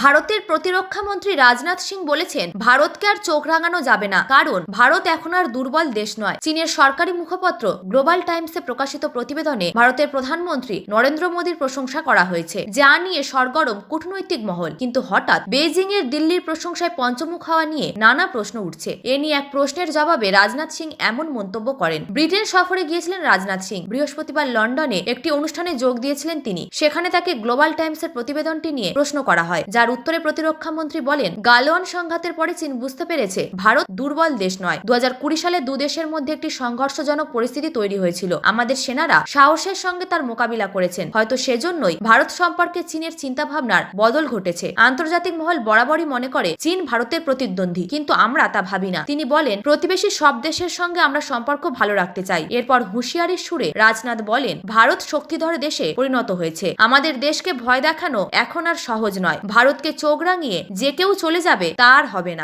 ভারতের প্রতিরক্ষা মন্ত্রী রাজনাথ সিং বলেছেন, ভারতকে আর চোখ রাঙানো যাবে না। কারণ, ভারত এখন আর দুর্বল দেশ নয়। চীনের সরকারি মুখপত্র গ্লোবাল টাইমসে প্রকাশিত প্রতিবেদনে ভারতের প্রধানমন্ত্রী নরেন্দ্র মোদীর প্রশংসা করা হয়েছে, যা নিয়ে সরগরম কূটনৈতিক মহল। কিন্তু হঠাৎ বেজিং এর দিল্লির প্রশংসায় পঞ্চমুখ হওয়া নিয়ে নানা প্রশ্ন উঠছে। এ নিয়ে এক প্রশ্নের জবাবে রাজনাথ সিং এমন মন্তব্য করেন, ব্রিটেন সফরে গিয়েছিলেন রাজনাথ সিং। বৃহস্পতিবার লন্ডনে একটি অনুষ্ঠানে যোগ দিয়েছিলেন তিনি। সেখানে তাকে গ্লোবাল টাইমসের প্রতিবেদনটি নিয়ে প্রশ্ন করা হয়, যার উত্তরে প্রতিরক্ষা মন্ত্রী বলেন গালোয়ান সংঘাতের পরে চীন বুঝতে পেরেছে, ভারত দুর্বল দেশ নয়। দু সালে দু দেশের মধ্যে একটি সংঘর্ষজনক পরিস্থিতি তৈরি হয়েছিল। আমাদের সেনারা সাহসের সঙ্গে তার মোকাবিলা করেছেন। হয়তো সেজন্যই ভারত সম্পর্কে চীনের চিন্তাভাবনার বদল ঘটেছে। আন্তর্জাতিক মহল বরাবরই মনে করে, চীন ভারতের প্রতিদ্বন্দ্বী। কিন্তু আমরা তা ভাবি না। তিনি বলেন, প্রতিবেশী সব দেশের সঙ্গে আমরা সম্পর্ক ভালো রাখতে চাই। এরপর হুঁশিয়ারির সুরে রাজনাথ বলেন, ভারত শক্তিধর দেশে পরিণত হয়েছে। আমাদের দেশকে ভয় দেখানো এখন আর সহজ নয়। ভারতকে চোখ রাঙিয়ে যে কেউ চলে যাবে তার হবে না।